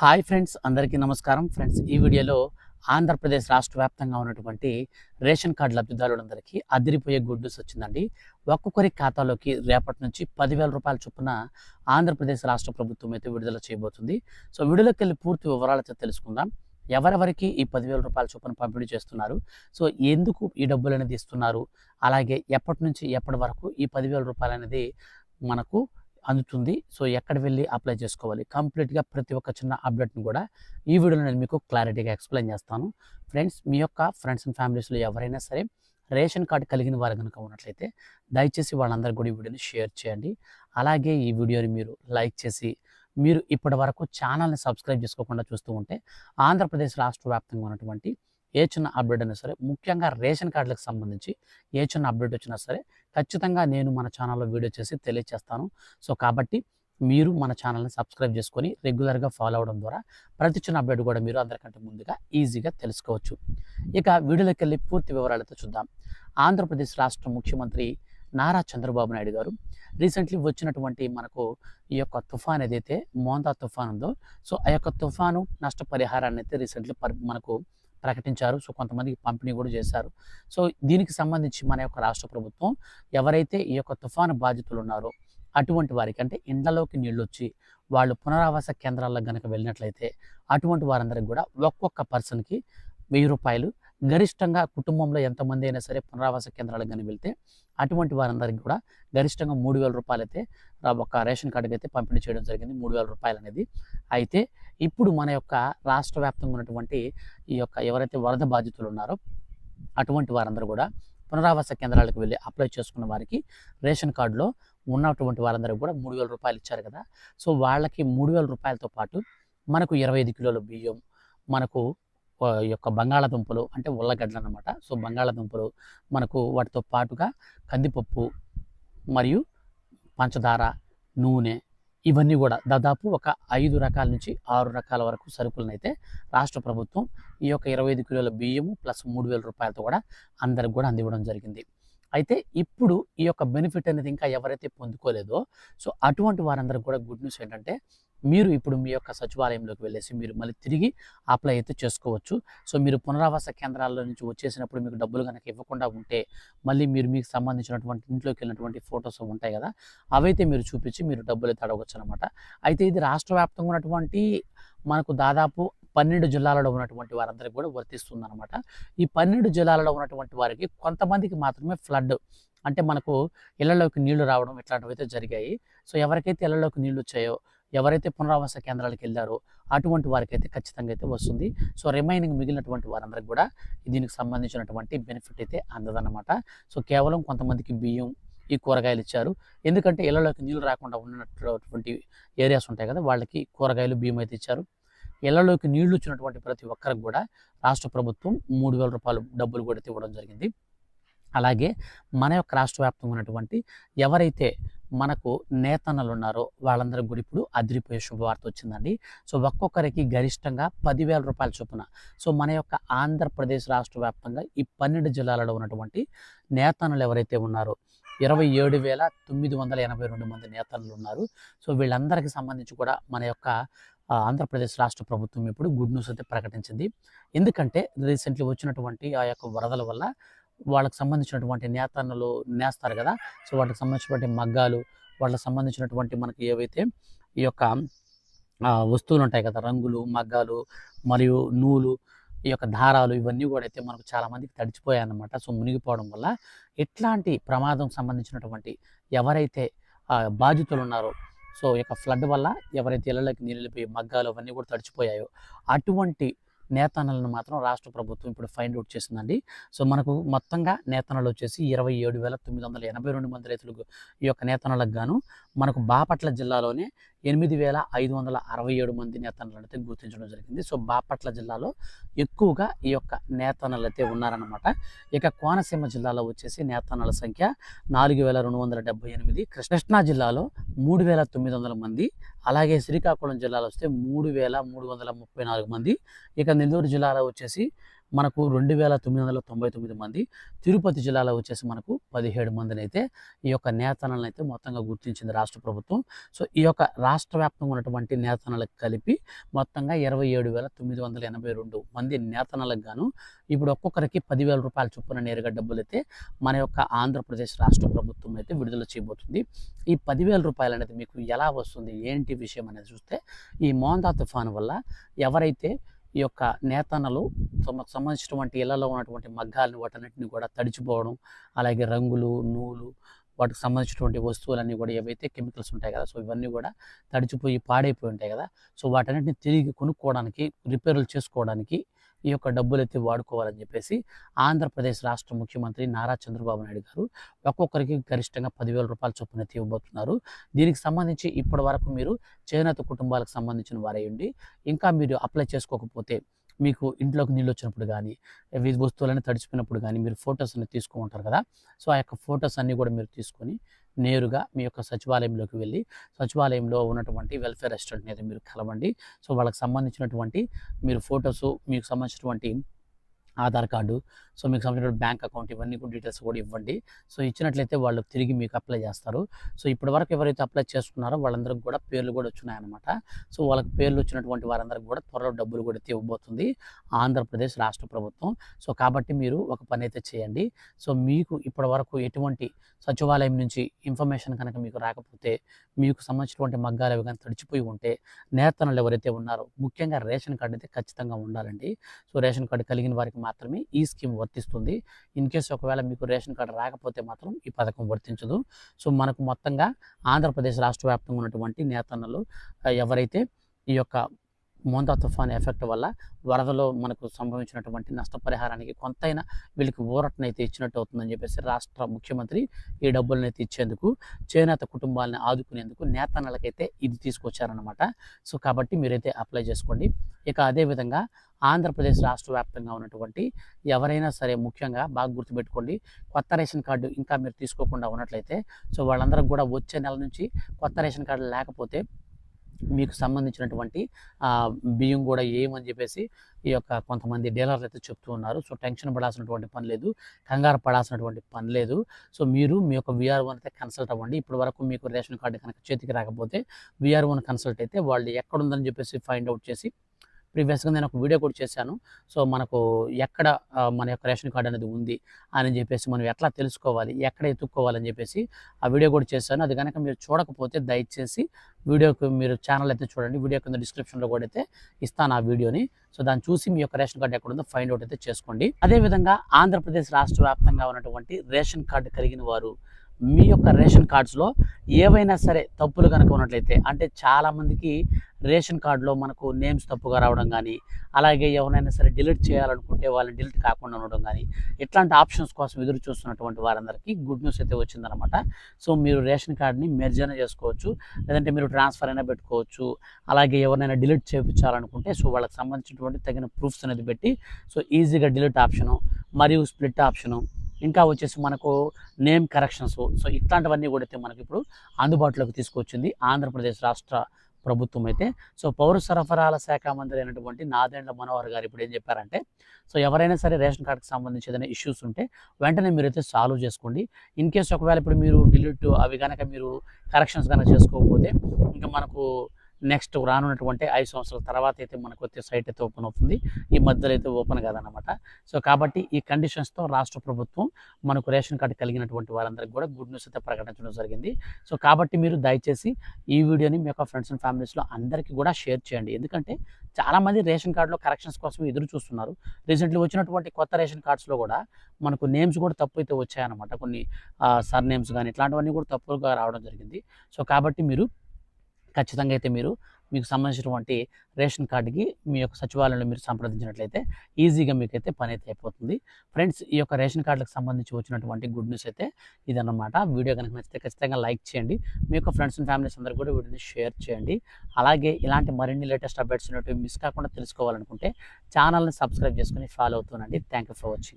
Hi friends అందరికీ నమస్కారం. Friends ఈ వీడియోలో ఆంధ్రప్రదేశ్ రాష్ట్ర వ్యాప్తంగా ఉన్నటువంటి రేషన్ కార్డు లబ్ధిదారులందరికీ అదిరిపోయే గుడ్ న్యూస్ వచ్చిందండి. ఒక్కొక్కరి ఖాతాలోకి రేపటి నుంచి పదివేల రూపాయల చొప్పున ఆంధ్రప్రదేశ్ రాష్ట్ర ప్రభుత్వం అయితే విడుదల చేయబోతుంది. సో విడుదలకి వెళ్ళి పూర్తి వివరాలతో తెలుసుకుందాం. ఎవరెవరికి ఈ పదివేల రూపాయల చొప్పున పంపిణీ చేస్తున్నారు? సో ఎందుకు ఈ డబ్బులు అనేది ఇస్తున్నారు? అలాగే ఎప్పటి నుంచి ఎప్పటి వరకు ఈ పదివేల రూపాయలు అనేది మనకు అందుతుంది. సో ఎక్కడ వెళ్ళి అప్లై చేసుకోవాలి? కంప్లీట్గా ప్రతి ఒక్క చిన్న అప్డేట్ని కూడా ఈ వీడియోలో నేను మీకు క్లారిటీగా ఎక్స్ప్లెయిన్ చేస్తాను. ఫ్రెండ్స్ మీ యొక్క ఫ్రెండ్స్ అండ్ ఫ్యామిలీస్లో ఎవరైనా సరే రేషన్ కార్డు కలిగిన వారు కనుక ఉన్నట్లయితే దయచేసి వాళ్ళందరూ కూడా ఈ వీడియోని షేర్ చేయండి. అలాగే ఈ వీడియోని మీరు లైక్ చేసి మీరు ఇప్పటి వరకు ఛానల్ని సబ్స్క్రైబ్ చేసుకోకుండా చూస్తూ ఉంటే ఆంధ్రప్రదేశ్ రాష్ట్ర వ్యాప్తంగా ఉన్నటువంటి ఏ చిన్న అప్డేట్ అయినా సరే ముఖ్యంగా రేషన్ కార్డులకు సంబంధించి ఏ చిన్న అప్డేట్ వచ్చినా సరే ఖచ్చితంగా నేను మన ఛానల్లో వీడియో చేసి తెలియజేస్తాను సో కాబట్టి మీరు మన ఛానల్ని సబ్స్క్రైబ్ చేసుకొని రెగ్యులర్గా ఫాలో అవడం ద్వారా ప్రతి చిన్న అప్డేట్ కూడా మీరు అందరికంటే ముందుగా ఈజీగా తెలుసుకోవచ్చు. ఇక వీడియోలోకి వెళ్ళి పూర్తి వివరాలతో చూద్దాం. ఆంధ్రప్రదేశ్ రాష్ట్ర ముఖ్యమంత్రి నారా చంద్రబాబు నాయుడు గారు రీసెంట్లీ వచ్చినటువంటి మనకు ఈ యొక్క తుఫాన్ ఏదైతే మోందా తుఫాన్ ఉందో సో ఆ యొక్క తుఫాను నష్టపరిహారాన్ని అయితే రీసెంట్లీ మనకు ప్రకటించారు. సో కొంతమందికి పంపిణీ కూడా చేశారు. సో దీనికి సంబంధించి మన యొక్క రాష్ట్ర ప్రభుత్వం ఎవరైతే ఈ యొక్క తుఫాను బాధితులు ఉన్నారో అటువంటి వారికి అంటే ఇండ్లలోకి నీళ్ళు వచ్చి వాళ్ళు పునరావాస కేంద్రాలకు కనుక వెళ్ళినట్లయితే అటువంటి వారందరికి కూడా ఒక్కొక్క పర్సన్కి వెయ్యి రూపాయలు గరిష్టంగా కుటుంబంలో ఎంతమంది అయినా సరే పునరావాస కేంద్రాలకు కానీ వెళ్తే అటువంటి వారందరికీ కూడా గరిష్టంగా మూడు వేల రూపాయలు అయితే ఒక రేషన్ కార్డుకి అయితే పంపిణీ చేయడం జరిగింది. మూడు వేల రూపాయలు అనేది. అయితే ఇప్పుడు మన యొక్క రాష్ట్ర వ్యాప్తంగా ఉన్నటువంటి ఈ యొక్క ఎవరైతే వరద బాధితులు ఉన్నారో అటువంటి వారందరూ కూడా పునరావాస కేంద్రాలకు వెళ్ళి అప్లై చేసుకున్న వారికి రేషన్ కార్డులో ఉన్నటువంటి వారందరికీ కూడా మూడు వేల రూపాయలు ఇచ్చారు కదా. సో వాళ్ళకి మూడు వేల రూపాయలతో పాటు మనకు ఇరవై ఐదు కిలోల బియ్యం మనకు యొక్క బంగాళాదుంపలు అంటే ఉల్లగడ్డలు అనమాట సో బంగాళాదుంపలు మనకు వాటితో పాటుగా కందిపప్పు మరియు పంచదార నూనె ఇవన్నీ కూడా దాదాపు ఒక ఐదు రకాల నుంచి ఆరు రకాల వరకు సరుకులను అయితే రాష్ట్ర ప్రభుత్వం ఈ యొక్క ఇరవై ఐదు కిలోల బియ్యము ప్లస్ మూడు వేల రూపాయలతో కూడా అందరికి కూడా అందివ్వడం జరిగింది. అయితే ఇప్పుడు ఈ యొక్క బెనిఫిట్ అనేది ఇంకా ఎవరైతే పొందుకోలేదో సో అటువంటి వారందరికి కూడా గుడ్ న్యూస్ ఏంటంటే మీరు ఇప్పుడు మీ యొక్క సచివాలయంలోకి వెళ్ళేసి మీరు మళ్ళీ తిరిగి అప్లై అయితే చేసుకోవచ్చు. సో మీరు పునరావాస కేంద్రాల నుంచి వచ్చేసినప్పుడు మీకు డబ్బులు కనుక ఇవ్వకుండా ఉంటే మళ్ళీ మీరు మీకు సంబంధించినటువంటి ఇంట్లోకి వెళ్ళినటువంటి ఫొటోస్ ఉంటాయి కదా అవైతే మీరు చూపించి మీరు డబ్బులు అయితే అడగవచ్చు అనమాట అయితే ఇది రాష్ట్ర వ్యాప్తంగా ఉన్నటువంటి మనకు దాదాపు పన్నెండు జిల్లాలలో ఉన్నటువంటి వారందరికీ కూడా వర్తిస్తుంది అనమాట ఈ పన్నెండు జిల్లాలలో ఉన్నటువంటి వారికి కొంతమందికి మాత్రమే ఫ్లడ్ అంటే మనకు ఇళ్ళలోకి నీళ్ళు రావడం ఇట్లాంటివి అయితే జరిగాయి. సో ఎవరికైతే ఇళ్ళలోకి నీళ్ళు వచ్చాయో ఎవరైతే పునరావాస కేంద్రాలకు వెళ్ళారో అటువంటి వారికి అయితే ఖచ్చితంగా అయితే వస్తుంది. సో రిమైనింగ్ మిగిలినటువంటి వారందరికి కూడా దీనికి సంబంధించినటువంటి బెనిఫిట్ అయితే అందదన్నమాట. సో కేవలం కొంతమందికి బియ్యం ఈ కూరగాయలు ఇచ్చారు. ఎందుకంటే ఇళ్ళలోకి నీళ్ళు రాకుండా ఉన్నటువంటి ఏరియాస్ ఉంటాయి కదా వాళ్ళకి కూరగాయలు బియ్యం అయితే ఇచ్చారు. ఇళ్ళలోకి నీళ్ళు వచ్చినటువంటి ప్రతి ఒక్కరికి కూడా రాష్ట్ర ప్రభుత్వం మూడు వేల రూపాయలు డబ్బులు కూడా ఇవ్వడం జరిగింది. అలాగే మన యొక్క రాష్ట్ర వ్యాప్తంగా ఉన్నటువంటి ఎవరైతే మనకు నేతన్నలు ఉన్నారో వాళ్ళందరికి కూడా ఇప్పుడు అదిరిపోయే శుభవార్త వచ్చిందండి. సో ఒక్కొక్కరికి గరిష్టంగా పదివేల రూపాయల చొప్పున. సో మన యొక్క ఆంధ్రప్రదేశ్ రాష్ట్ర వ్యాప్తంగా ఈ పన్నెండు జిల్లాలలో ఉన్నటువంటి నేతన్నలు ఎవరైతే ఉన్నారో ఇరవై ఏడు వేల తొమ్మిది వందల ఎనభై రెండు మంది నేతలు ఉన్నారు. సో వీళ్ళందరికీ సంబంధించి కూడా మన యొక్క ఆంధ్రప్రదేశ్ రాష్ట్ర ప్రభుత్వం ఇప్పుడు గుడ్ న్యూస్ అయితే ప్రకటించింది. ఎందుకంటే రీసెంట్లీ వచ్చినటువంటి ఆ యొక్క వరదల వల్ల వాళ్ళకి సంబంధించినటువంటి నేతన్నలు నేస్తారు కదా. సో వాటికి సంబంధించినటువంటి మగ్గాలు వాళ్ళకి సంబంధించినటువంటి మనకి ఏవైతే ఈ యొక్క వస్తువులు ఉంటాయి కదా. రంగులు మగ్గాలు మరియు నూలు ఈ యొక్క దారాలు ఇవన్నీ కూడా అయితే మనకు చాలామందికి తడిచిపోయాయన్నమాట. తడిచిపోయాయి సో మునిగిపోవడం వల్ల ఇట్లాంటి ప్రమాదం సంబంధించినటువంటి ఎవరైతే బాధితులు ఉన్నారో సో ఈ యొక్క ఫ్లడ్ వల్ల ఎవరైతే ఇళ్ళకి నీళ్ళు మగ్గాలు అవన్నీ కూడా తడిచిపోయాయో అటువంటి నేతన్నలను మాత్రం రాష్ట్ర ప్రభుత్వం ఇప్పుడు ఫైండ్ అవుట్ చేసిందండి. సో మనకు మొత్తంగా నేతన్నలు వచ్చేసి ఇరవై ఏడు వేల తొమ్మిది వందల ఎనభై రెండు మంది రైతులకు ఈ యొక్క నేతన్నలకు గాను మనకు బాపట్ల జిల్లాలోనే ఎనిమిది వేల ఐదు వందల అరవై ఏడు మంది నేతన్నలు అయితే గుర్తించడం జరిగింది. సో బాపట్ల జిల్లాలో ఎక్కువగా ఈ యొక్క నేతన్నలు అయితే ఉన్నారన్నమాట. ఇక కోనసీమ జిల్లాలో వచ్చేసి నేతన్నల సంఖ్య నాలుగు వేల రెండు వందల డెబ్బై ఎనిమిది కృష్ణా జిల్లాలో మూడు వేల తొమ్మిది వందల మంది అలాగే శ్రీకాకుళం జిల్లాలో వస్తే మూడు వేల మూడు వందల ముప్పై నాలుగు మంది. ఇక నెల్లూరు జిల్లాలో వచ్చేసి మనకు రెండు వేల తొమ్మిది వందల తొంభై తొమ్మిది మంది తిరుపతి జిల్లాలో వచ్చేసి మనకు పదిహేడు మందిని అయితే ఈ యొక్క నేతనల్ని అయితే మొత్తంగా గుర్తించింది రాష్ట్ర ప్రభుత్వం. సో ఈ యొక్క రాష్ట్ర వ్యాప్తంగా ఉన్నటువంటి నేతనలకు కలిపి మొత్తంగా ఇరవై ఏడు వేల తొమ్మిది వందల ఎనభై రెండు మంది నేతనలకు గాను ఇప్పుడు ఒక్కొక్కరికి పదివేల రూపాయల చొప్పున నేరుగా డబ్బులు అయితే మన యొక్క ఆంధ్రప్రదేశ్ రాష్ట్ర ప్రభుత్వం అయితే విడుదల చేయబోతుంది. ఈ పదివేల రూపాయలు అనేది మీకు ఎలా వస్తుంది? ఏంటి విషయం అనేది చూస్తే ఈ మోందా తుఫాను వల్ల ఎవరైతే ఈ యొక్క నేతనలు తమకు సంబంధించినటువంటి ఇళ్ళలో ఉన్నటువంటి మగ్గాలను వాటన్నిటిని కూడా తడిచిపోవడం అలాగే రంగులు నూలు వాటికి సంబంధించినటువంటి వస్తువులన్నీ కూడా ఏవైతే కెమికల్స్ ఉంటాయి కదా సో ఇవన్నీ కూడా తడిచిపోయి పాడైపోయి ఉంటాయి కదా సో వాటన్నిటిని తిరిగి కొనుక్కోవడానికి రిపేర్లు చేసుకోవడానికి ఈ యొక్క డబ్బులు ఎత్తి వాడుకోవాలని చెప్పేసి ఆంధ్రప్రదేశ్ రాష్ట్ర ముఖ్యమంత్రి నారా చంద్రబాబు నాయుడు గారు ఒక్కొక్కరికి గరిష్టంగా పదివేల రూపాయల చొప్పున ఎత్తి ఇవ్వబోతున్నారు. దీనికి సంబంధించి ఇప్పటి వరకు మీరు చేనేత కుటుంబాలకు సంబంధించిన వారేయండి ఉండి ఇంకా మీరు అప్లై చేసుకోకపోతే మీకు ఇంట్లోకి నీళ్ళు వచ్చినప్పుడు కానీ వస్తువులన్నీ తడిచిపోయినప్పుడు కానీ మీరు ఫొటోస్ అన్ని తీసుకుంటారు కదా. సో ఆ యొక్క ఫొటోస్ అన్నీ కూడా మీరు తీసుకొని నేరుగా మీ యొక్క సచివాలయంలోకి వెళ్ళి సచివాలయంలో ఉన్నటువంటి వెల్ఫేర్ రెస్టారెంట్ అయితే మీరు కలవండి. సో వాళ్ళకి సంబంధించినటువంటి మీరు ఫొటోస్ మీకు సంబంధించినటువంటి ఆధార్ కార్డు సో మీకు సంబంధించిన బ్యాంక్ అకౌంట్ ఇవన్నీ కూడా డీటెయిల్స్ కూడా ఇవ్వండి. సో ఇచ్చినట్లయితే వాళ్ళు తిరిగి మీకు అప్లై చేస్తారు. సో ఇప్పటి వరకు ఎవరైతే అప్లై చేసుకున్నారో వాళ్ళందరికీ కూడా పేర్లు కూడా వచ్చినాయన్నమాట. సో వాళ్ళకి పేర్లు వచ్చినటువంటి వారందరికీ కూడా త్వరలో డబ్బులు కూడా అయితే ఇవ్వబోతుంది ఆంధ్రప్రదేశ్ రాష్ట్ర ప్రభుత్వం. సో కాబట్టి మీరు ఒక పని అయితే చేయండి. సో మీకు ఇప్పటి వరకు ఎటువంటి సచివాలయం నుంచి ఇన్ఫర్మేషన్ కనుక మీకు రాకపోతే మీకు సంబంధించినటువంటి మగ్గాలు అవి కానీ తడిచిపోయి ఉంటే నేతనలు ఎవరైతే ఉన్నారో ముఖ్యంగా రేషన్ కార్డు అయితే ఖచ్చితంగా ఉండాలండి. సో రేషన్ కార్డు కలిగిన వారికి మాత్రమే ఈ స్కీమ్ వర్తిస్తుంది ఇన్ కేసు ఒకవేళ మీకు రేషన్ కార్డు రాకపోతే మాత్రం ఈ పథకం వర్తించదు. సో మనకు మొత్తంగా ఆంధ్రప్రదేశ్ రాష్ట్ర వ్యాప్తంగా ఉన్నటువంటి నేతన్నలు ఎవరైతే ఈ యొక్క మోందా తుఫాన్ ఎఫెక్ట్ వల్ల వరదలో మనకు సంభవించినటువంటి నష్టపరిహారానికి కొంతైనా వీళ్ళకి ఊరటనైతే ఇచ్చినట్టు అవుతుందని చెప్పేసి రాష్ట్ర ముఖ్యమంత్రి ఈ డబ్బులను అయితే ఇచ్చేందుకు చేనేత కుటుంబాలని ఆదుకునేందుకు నేత నెలకైతే ఇది తీసుకొచ్చారనమాట సో కాబట్టి మీరైతే అప్లై చేసుకోండి. ఇక అదేవిధంగా ఆంధ్రప్రదేశ్ రాష్ట్ర వ్యాప్తంగా ఉన్నటువంటి ఎవరైనా సరే ముఖ్యంగా బాగా గుర్తుపెట్టుకోండి. కొత్త రేషన్ కార్డు ఇంకా మీరు తీసుకోకుండా ఉన్నట్లయితే సో వాళ్ళందరం కూడా వచ్చే నెల నుంచి కొత్త రేషన్ కార్డు లేకపోతే మీకు సంబంధించినటువంటి బియ్యం కూడా ఏమని చెప్పేసి ఈ యొక్క కొంతమంది డీలర్లు అయితే చెప్తూ ఉన్నారు. సో టెన్షన్ పడాల్సినటువంటి పని లేదు. కంగారు పడాల్సినటువంటి పని లేదు. సో మీరు మీ యొక్క విఆర్ఓ అయితే కన్సల్ట్ అవ్వండి. ఇప్పటి వరకు మీకు రేషన్ కార్డు కనుక చేతికి రాకపోతే విఆర్ఓని కన్సల్ట్ అయితే వాళ్ళు ఎక్కడుందని చెప్పేసి ఫైండ్ అవుట్ చేసి ప్రీవియస్గా నేను ఒక వీడియో కూడా చేశాను. సో మనకు ఎక్కడ మన యొక్క రేషన్ కార్డు అనేది ఉంది అని చెప్పేసి మనం ఎట్లా తెలుసుకోవాలి ఎక్కడ ఎత్తుక్కోవాలని చెప్పేసి ఆ వీడియో కూడా చేశాను. అది కనుక మీరు చూడకపోతే దయచేసి వీడియోకి మీరు ఛానల్ అయితే చూడండి. వీడియో కింద డిస్క్రిప్షన్లో కూడా అయితే ఇస్తాను ఆ వీడియోని. సో దాన్ని చూసి మీ యొక్క రేషన్ కార్డు ఎక్కడ ఉందో ఫైండ్ అవుట్ అయితే చేసుకోండి. అదేవిధంగా ఆంధ్రప్రదేశ్ రాష్ట్ర వ్యాప్తంగా ఉన్నటువంటి రేషన్ కార్డు కలిగిన వారు మీ యొక్క రేషన్ కార్డ్స్లో ఏవైనా సరే తప్పులు కనుక ఉన్నట్లయితే అంటే చాలామందికి రేషన్ కార్డులో మనకు నేమ్స్ తప్పుగా రావడం కానీ అలాగే ఎవరైనా సరే డిలీట్ చేయాలనుకుంటే వాళ్ళని డిలీట్ కాకుండా ఉండడం కానీ ఇట్లాంటి ఆప్షన్స్ కోసం ఎదురు చూస్తున్నటువంటి వారందరికీ గుడ్ న్యూస్ అయితే వచ్చిందనమాట సో మీరు రేషన్ కార్డ్ని మెర్జైనా చేసుకోవచ్చు లేదంటే మీరు ట్రాన్స్ఫర్ అయినా పెట్టుకోవచ్చు అలాగే ఎవరినైనా డిలీట్ చేయించాలనుకుంటే సో వాళ్ళకి సంబంధించినటువంటి తగిన ప్రూఫ్స్ అనేది పెట్టి సో ఈజీగా డిలీట్ ఆప్షను మరియు స్ప్లిట్ ఆప్షను ఇంకా వచ్చేసి మనకు నేమ్ కరెక్షన్స్. సో ఇట్లాంటివన్నీ కూడా అయితే మనకి ఇప్పుడు అందుబాటులోకి తీసుకొచ్చింది ఆంధ్రప్రదేశ్ రాష్ట్ర ప్రభుత్వం అయితే. సో పౌర సరఫరాల శాఖ మంత్రి అయినటువంటి నాదెండ్ల మనోహర్ గారు ఇప్పుడు ఏం చెప్పారంటే సో ఎవరైనా సరే రేషన్ కార్డుకి సంబంధించి ఏదైనా ఇష్యూస్ ఉంటే వెంటనే మీరైతే సాల్వ్ చేసుకోండి. ఇన్ కేస్ ఒకవేళ ఇప్పుడు మీరు డిలీట్ అవి కనుక మీరు కరెక్షన్స్ కనుక చేసుకోకపోతే ఇంకా మనకు నెక్స్ట్ రానున్నటువంటి ఐదు సంవత్సరాల తర్వాత అయితే మనకు వచ్చే సైట్ అయితే ఓపెన్ అవుతుంది. ఈ మధ్యలో అయితే ఓపెన్ కాదనమాట సో కాబట్టి ఈ కండిషన్స్తో రాష్ట్ర ప్రభుత్వం మనకు రేషన్ కార్డు కలిగినటువంటి వారందరికీ కూడా గుడ్ న్యూస్ అయితే ప్రకటించడం జరిగింది. సో కాబట్టి మీరు దయచేసి ఈ వీడియోని మీ యొక్క ఫ్రెండ్స్ అండ్ ఫ్యామిలీస్లో అందరికీ కూడా షేర్ చేయండి. ఎందుకంటే చాలామంది రేషన్ కార్డులో కరెక్షన్స్ కోసం ఎదురు చూస్తున్నారు. రీసెంట్లీ వచ్చినటువంటి కొత్త రేషన్ కార్డ్స్లో కూడా మనకు నేమ్స్ కూడా తప్పు అయితే వచ్చాయన్నమాట. కొన్ని సర్ నేమ్స్ కానీ ఇట్లాంటివన్నీ కూడా తప్పుగా రావడం జరిగింది. సో కాబట్టి మీరు ఖచ్చితంగా అయితే మీరు మీకు సంబంధించినటువంటి రేషన్ కార్డుకి మీ యొక్క సచివాలయంలో మీరు సంప్రదించినట్లయితే ఈజీగా మీకైతే పని అయితే అయిపోతుంది. ఫ్రెండ్స్ ఈ యొక్క రేషన్ కార్డులకు సంబంధించి వచ్చినటువంటి గుడ్ న్యూస్ అయితే ఇదన్నమాట. వీడియో కనుక నచ్చితే ఖచ్చితంగా లైక్ చేయండి. మీ యొక్క ఫ్రెండ్స్ అండ్ ఫ్యామిలీస్ అందరూ కూడా వీడియోని షేర్ చేయండి. అలాగే ఇలాంటి మరిన్ని లేటెస్ట్ అప్డేట్స్ ఉన్నట్టు మిస్ కాకుండా తెలుసుకోవాలనుకుంటే ఛానల్ని సబ్స్క్రైబ్ చేసుకుని ఫాలో అవుతుందండి థ్యాంక్ యూ ఫర్ వాచింగ్.